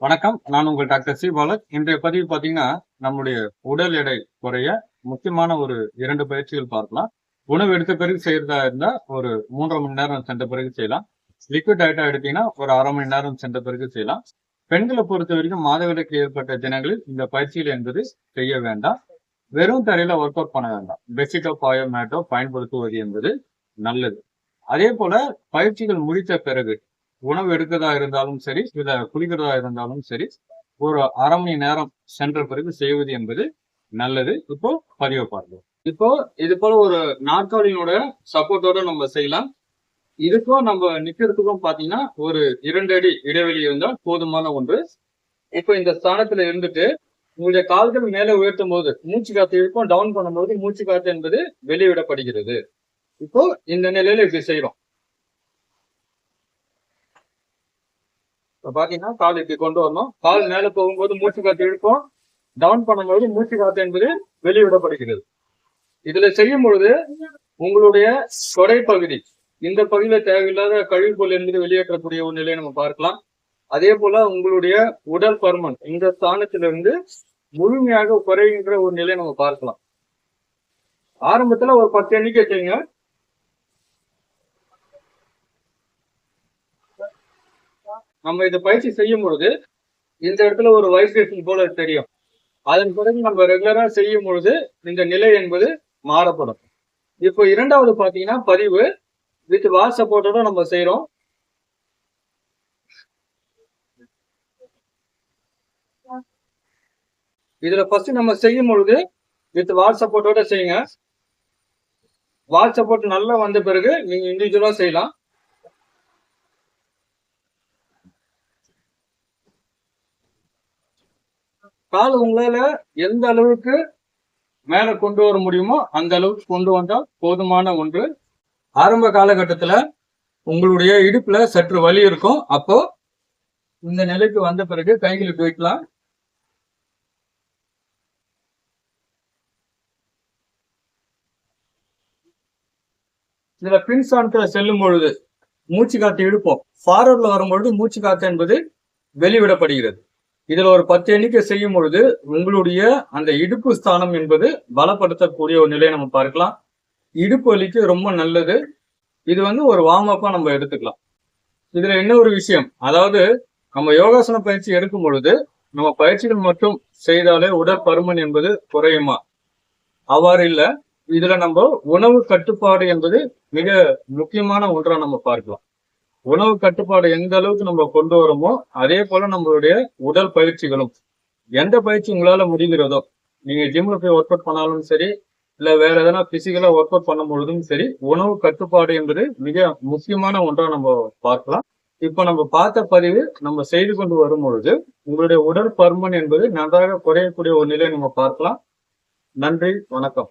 வணக்கம். நான் உங்கள் டாக்டர் சி. பாலக் இன்றைய பதிவு பார்த்தீங்கன்னா நம்முடைய உடல் எடை குறைய முக்கியமான ஒரு இரண்டு பயிற்சிகள் பார்க்கலாம். உணவு எடுத்த பிறகு செய்யறதா இருந்தா ஒரு மூன்றரை மணி நேரம் சென்ற பிறகு செய்யலாம். லிக்விட் டயட்டா எடுத்தீங்கன்னா ஒரு அரை மணி நேரம் சென்ற பிறகு செய்யலாம். பெண்களை பொறுத்த வரைக்கும் மாதவிலக்கு ஏற்பட்ட தினங்களில் இந்த பயிற்சிகள் என்பது செய்ய வேண்டாம். வெறும் தரையில ஒர்க் அவுட் பண்ண வேண்டாம். பெட்ஷீட்டோ பாயோ மேட்டோ பயன்படுத்துவது என்பது நல்லது. அதே போல பயிற்சிகள் முடித்த பிறகு உணவு எடுக்கிறதா இருந்தாலும் சரி இல்ல குளிக்கிறதா இருந்தாலும் சரி ஒரு அரை மணி நேரம் சென்ற பிறகு செய்வது என்பது நல்லது. இப்போ பதிவு பார்ப்போம். இப்போ இது போல ஒரு நாற்காலியினோட சப்போர்ட்டோட நம்ம செய்யலாம். இதுக்கும் நம்ம நிக்கிறதுக்கும் பாத்தீங்கன்னா ஒரு இரண்டு அடி இடைவெளி இருந்தால் போதுமான ஒன்று. இப்போ இந்த ஸ்தானத்துல இருந்துட்டு உங்களுடைய கால்கள் மேலே உயர்த்தும் போது மூச்சு காத்து இருக்கும் டவுன் பண்ணும்போது மூச்சு காத்து என்பது வெளியிடப்படுகிறது. இப்போ இந்த நிலையில இப்படி செய்யறோம். பாத்தீங்கன்னா கால் இப்படி கொண்டு வரணும். கால் மேல போகும்போது மூச்சு காத்து இழுக்கும். டவுன் பண்ணும்போது மூச்சு காத்து என்பது வெளியிடப்படுகிறது இதுல செய்யும் பொழுது உங்களுடைய தொடை பகுதி இந்த பகுதியில தேவையில்லாத கழிவுபொருள் என்பது வெளியேற்றக்கூடிய ஒரு நிலையை நம்ம பார்க்கலாம். அதே போல உங்களுடைய உடல் பருமன் இந்த ஸ்தானத்திலிருந்து முழுமையாக குறைகின்ற ஒரு நிலையை நம்ம பார்க்கலாம். ஆரம்பத்துல ஒரு பத்து எண்ணிக்கை செய்யுங்க நம்ம இதை பயிற்சி செய்யும் பொழுது இந்த இடத்துல ஒரு வைப்ரேஷன் போல தெரியும். அதன் பிறகு நம்ம ரெகுலரா செய்யும் பொழுது இந்த நிலை என்பது மாறப்படும். இப்போ இரண்டாவது பாத்தீங்கன்னா பதிவு வித் வால் சப்போர்ட்டோட நம்ம செய்யறோம் இதுல ஃபர்ஸ்ட் நம்ம செய்யும் பொழுது வித் வால் சப்போர்ட்டோட செய்யுங்க. வால் சப்போர்ட் நல்லா வந்த பிறகு நீங்க இண்டிவிஜுவலா செய்யலாம். கால் உங்களால எந்த அளவுக்கு மேல கொண்டு வர முடியுமோ அந்த அளவுக்கு கொண்டு வந்தால் போதுமான ஒன்று. ஆரம்ப காலகட்டத்துல உங்களுடைய இடுப்புல சற்று வலி இருக்கும். அப்போ இந்த நிலைக்கு வந்த பிறகு கைகளை போய்க்கலாம் இதுல பின் ஸ்தானத்துல செல்லும் பொழுது மூச்சு காத்து இழுப்போம். ஃபார்வர்ட்ல வரும்பொழுது மூச்சு காத்து என்பது வெளிவிடப்படுகிறது. இதில் ஒரு பத்து எண்ணிக்கை செய்யும் பொழுது உங்களுடைய அந்த இடுப்பு ஸ்தானம் என்பது பலப்படுத்தக்கூடிய ஒரு நிலையை நம்ம பார்க்கலாம். இடுப்பு வலிக்கு ரொம்ப நல்லது. இது வந்து ஒரு வார்ம் அப்பா நம்ம எடுத்துக்கலாம். இதுல ஒரு விஷயம்? அதாவது நம்ம யோகாசன பயிற்சி எடுக்கும் பொழுது நம்ம பயிற்சிகள் மட்டும் செய்தாலே உடற்பருமன் என்பது குறையுமா? அவ்வாறு இல்லை. இதுல நம்ம உணவு கட்டுப்பாடு என்பது மிக முக்கியமான ஒன்றா நம்ம பார்க்கலாம். உணவு கட்டுப்பாடு எந்த அளவுக்கு நம்ம கொண்டு வரோமோ அதே போல நம்மளுடைய உடல் பயிற்சிகளும். எந்த பயிற்சி உங்களால முடிகிறதோ நீங்க ஜிம்ல போய் ஒர்க் அவுட் பண்ணாலும் சரி இல்ல வேற எதனா பிசிக்கலா ஒர்க் அவுட் பண்ணும் பொழுதும் சரி உணவு கட்டுப்பாடு என்பது மிக முக்கியமான ஒன்றா நம்ம பார்க்கலாம். இப்ப நம்ம பார்த்த பதிவு நம்ம செய்து கொண்டு வரும் பொழுது உங்களுடைய உடல் பருமன் என்பது நன்றாக குறையக்கூடிய ஒரு நிலையை நம்ம பார்க்கலாம். நன்றி வணக்கம்.